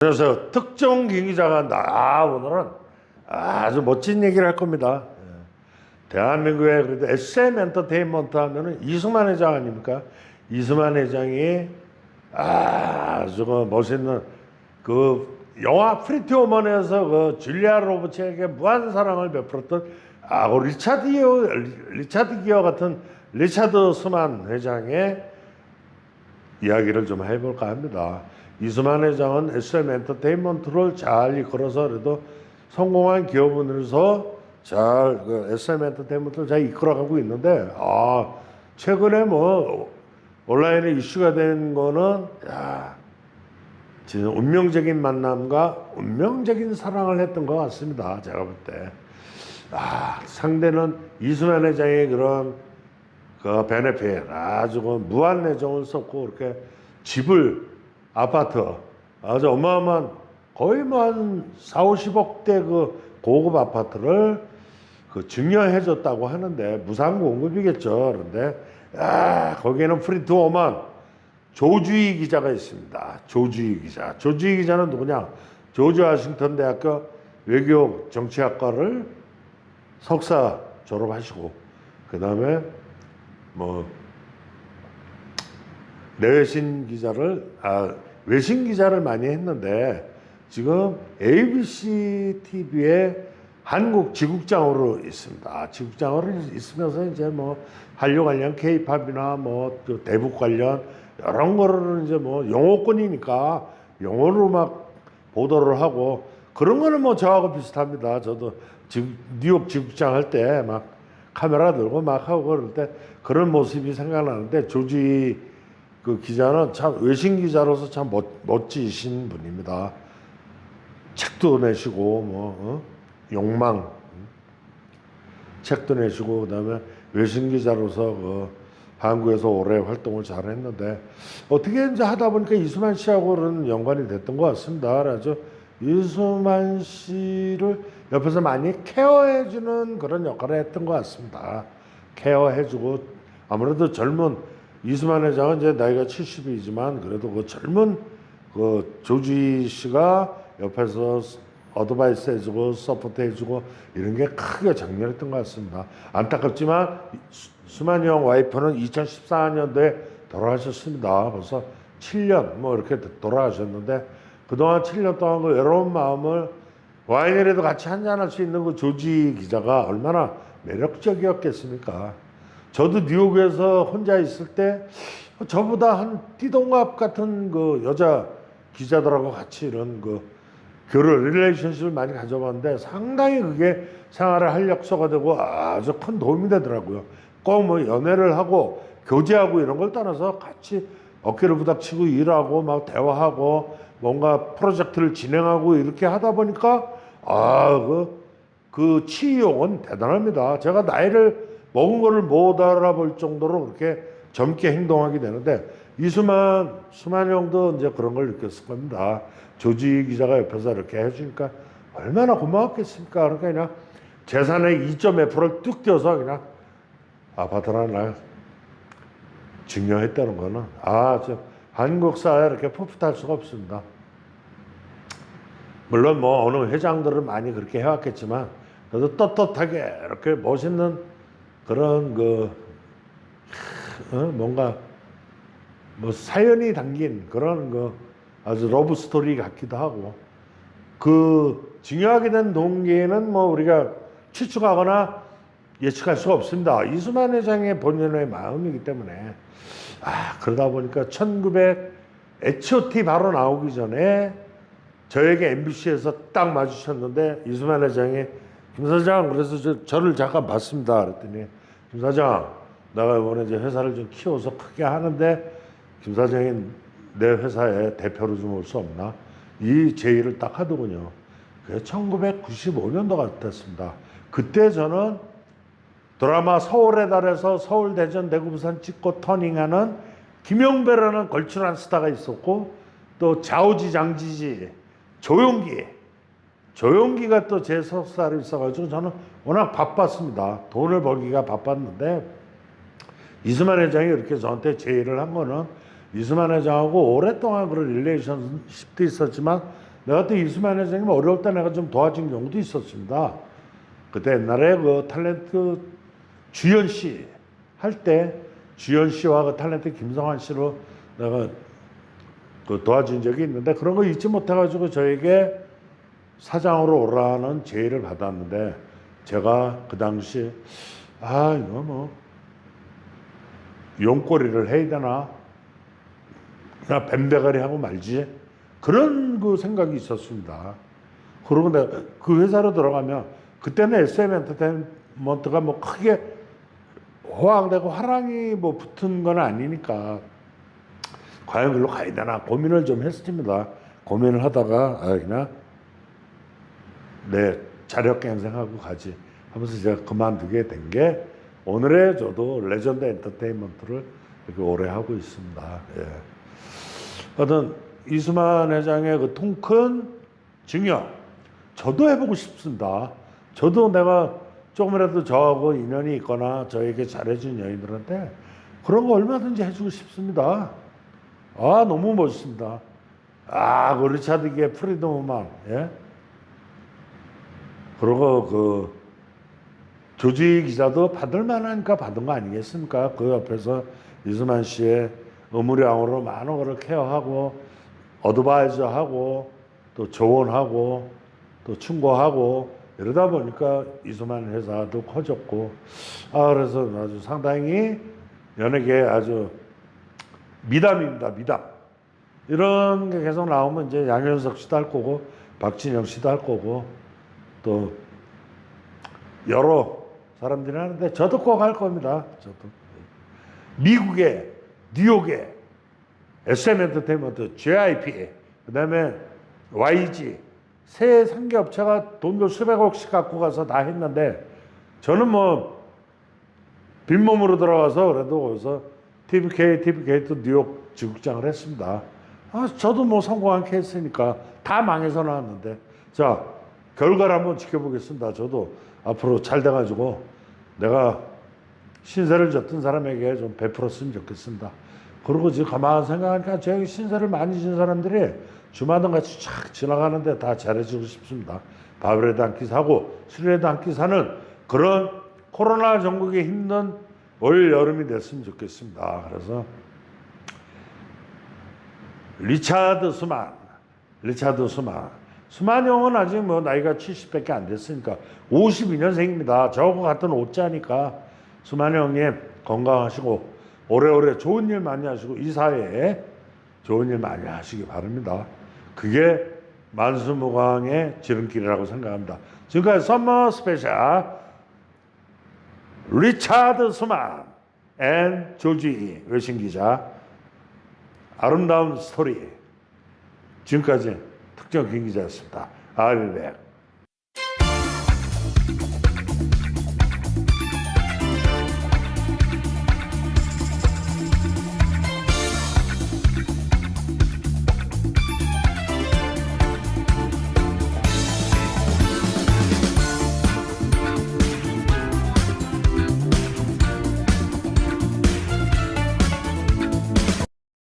그래서 특정 기자가 나 오늘은 아주 멋진 얘기를 할 겁니다. 예. 대한민국의 그래도 SM 엔터테인먼트 하면은 이수만 회장 아닙니까? 이수만 회장이 아주 그 멋있는 그 영화 프리티 오먼에서 그 줄리아 로버츠에게 무한 사랑을 베풀었던 아, 그 리차드 기어, 리차드 기어 같은 리차드 스만 회장의 이야기를 좀 해볼까 합니다. 이수만 회장은 SM 엔터테인먼트를 잘 이끌어서 그래도 성공한 기업으로서 잘 그 SM 엔터테인먼트를 잘 이끌어가고 있는데 아 최근에 뭐 온라인에 이슈가 된 거는 야 진짜 운명적인 만남과 운명적인 사랑을 했던 것 같습니다. 제가 볼 때. 아, 상대는 이수만 회장의 그런 그 베네핏 아주 그 무한 애정을 썼고 이렇게 집을 아파트 아주 어마어마한 거의 뭐한 4, 50억대 그 고급 아파트를 그 증여해 줬다고 하는데 무상 공급이겠죠. 그런데 아, 거기에는 프리트 오만 조주희 기자가 있습니다. 조주희 기자. 조주희 기자는 누구냐? 조지 워싱턴 대학교 외교 정치학과를 석사 졸업하시고 그 다음에 뭐 내외신 기자를 아 외신 기자를 많이 했는데 지금 ABC TV에 한국 지국장으로 있습니다. 아, 지국장으로 있으면서 이제 뭐 한류 관련 K-팝이나 뭐 또 대북 관련 이런 거를 이제 뭐 영어권이니까 영어로 막 보도를 하고 그런 거는 뭐 저하고 비슷합니다. 저도 지금 뉴욕 지국장 할 때 막 카메라 들고 막 하고 그럴 때 그런 모습이 생각나는데 조지 그 기자는 참 외신 기자로서 참 멋, 멋지신 분입니다. 책도 내시고 뭐 어? 욕망 음? 책도 내시고 그다음에 외신 기자로서 그 한국에서 오래 활동을 잘 했는데 어떻게 이제 하다 보니까 이수만 씨하고는 연관이 됐던 것 같습니다. 그래서 이수만 씨를 옆에서 많이 케어해주는 그런 역할을 했던 것 같습니다. 케어해주고 아무래도 젊은 이수만 회장은 이제 나이가 70이지만 그래도 그 젊은 그 조지 씨가 옆에서 어드바이스 해주고 서포트 해주고 이런 게 크게 장렬했던 것 같습니다. 안타깝지만 수- 수만이 형 와이프는 2014년도에 돌아가셨습니다. 벌써 7년 뭐 이렇게 돌아가셨는데 그동안 7년 동안 그 외로운 마음을 와인이라도 같이 한잔할 수 있는 그 조지 기자가 얼마나 매력적이었겠습니까? 저도 뉴욕에서 혼자 있을 때 저보다 한 띠동갑 같은 그 여자 기자들하고 같이 이런 그 결혼 릴레이션십을 많이 가져봤는데 상당히 그게 생활의 활력소가 되고 아주 큰 도움이 되더라고요. 꼭 뭐 연애를 하고 교제하고 이런 걸 떠나서 같이 어깨를 부닥치고 일하고 막 대화하고 뭔가 프로젝트를 진행하고 이렇게 하다 보니까 아그 그 치유욕은 대단합니다. 제가 나이를 먹은 거를 못 알아볼 정도로 그렇게 젊게 행동하게 되는데 이수만 수만 형도 이제 그런 걸 느꼈을 겁니다. 조지 기자가 옆에서 이렇게 해주니까 얼마나 고마웠겠습니까? 그러니까 그냥 재산의 2.5%를 뚝 떼어서 그냥 아파트나 날 증여했다는 거는 아, 저 한국 사회에 이렇게 풋풋할 수가 없습니다. 물론 뭐 어느 회장들은 많이 그렇게 해왔겠지만 그래도 떳떳하게 이렇게 멋있는 그런 그 어, 뭔가 뭐 사연이 담긴 그런 그 아주 러브 스토리 같기도 하고 그 증여하게 된 동기는 뭐 우리가 추측하거나 예측할 수가 없습니다. 이수만 회장의 본연의 마음이기 때문에 아 그러다 보니까 1900 H.O.T 바로 나오기 전에 저에게 MBC에서 딱 마주쳤는데 이수만 회장이 김 사장 그래서 저, 저를 잠깐 봤습니다. 그랬더니 김 사장 내가 이번에 이제 회사를 좀 키워서 크게 하는데 김 사장이 내 회사에 대표로 좀 올 수 없나? 이 제의를 딱 하더군요. 그게 1995년도 같았습니다. 그때 저는 드라마 서울의 달에서 서울, 대전, 대구, 부산 찍고 터닝하는 김영배라는 걸출한 스타가 있었고 또 좌우지, 장지지, 조용기, 조용기가 또제 석사를 있어가지고 저는 워낙 바빴습니다. 돈을 벌기가 바빴는데 이수만 회장이 이렇게 저한테 제의를 한 거는 이수만 회장하고 오랫동안 그런 릴레이션십도 있었지만 내가 또 이수만 회장님 어려울 때 내가 좀 도와준 경우도 있었습니다. 그때 옛날에 그 탤런트 주연 씨 할 때 주연 씨와 그 탤런트 김성환 씨로 내가 그 도와준 적이 있는데 그런 거 잊지 못해가지고 저에게 사장으로 오라는 제의를 받았는데 제가 그 당시 아 이거 뭐 용꼬리를 해야 되나 그냥 뱀대가리 하고 말지 그런 그 생각이 있었습니다. 그러고 내가 그 회사로 들어가면 그때는 SM 엔터테인먼트가 뭐 크게 호황되고 화랑이 뭐 붙은 건 아니니까 과연 글로 가야 되나 고민을 좀 했습니다. 고민을 하다가 아 그냥 내 자력 갱생하고 가지 하면서 제가 그만두게 된 게 오늘의 저도 레전드 엔터테인먼트를 이렇게 오래 하고 있습니다. 예. 하여튼 이수만 회장의 그 통 큰 증여 저도 해보고 싶습니다. 저도 내가 조금이라도 저하고 인연이 있거나 저에게 잘해준 여인들한테 그런 거 얼마든지 해주고 싶습니다. 아 너무 멋있습니다. 아, 그 리차드 기의 프리덤 음악, 예? 그리고 그 조지 기자도 받을 만하니까 받은 거 아니겠습니까? 그 옆에서 이수만 씨의 의무량으로 많은 거를 케어하고 어드바이저 하고 또 조언하고 또 충고하고 이러다 보니까 이수만 회사도 커졌고 아 그래서 아주 상당히 연예계 아주 미담입니다 미담 이런 게 계속 나오면 이제 양현석 씨도 할 거고 박진영 씨도 할 거고 또 여러 사람들이 하는데 저도 꼭 할 겁니다. 저도 미국의 뉴욕의 SM 엔터테인먼트, JIP, 그다음에 YG 세 상계 업체가 돈도 수백억씩 갖고 가서 다 했는데 저는 뭐 빈몸으로 들어가서 그래도 거기서 TVK, TVK 또 뉴욕 지국장을 했습니다. 아, 저도 뭐 성공한 케이스니까 다 망해서 나왔는데 자 결과를 한번 지켜보겠습니다. 저도 앞으로 잘 돼가지고 내가 신세를 졌던 사람에게 좀 베풀었으면 좋겠습니다. 그리고 지금 가만 생각하니까 제 신세를 많이 진 사람들이 주마등 같이 쫙 지나가는데 다 잘해주고 싶습니다. 밥이라도 한끼 사고 술이라도 한끼 사는 그런 코로나 전국에 힘든 올 여름이 됐으면 좋겠습니다. 그래서 리차드 수만, 리차드 수만. 수만 형은 아직 뭐 나이가 70밖에 안 됐으니까 52년생입니다. 저거 같은 오자니까 수만 형님 건강하시고 오래오래 좋은 일 많이 하시고 이 사회에 좋은 일 많이 하시기 바랍니다. 그게 만수무강의 지름길이라고 생각합니다. 지금까지 썸머 스페셜 리차드 수만 앤 조지 외신 기자 아름다운 스토리 지금까지 특정 김 기자였습니다. I'll be back.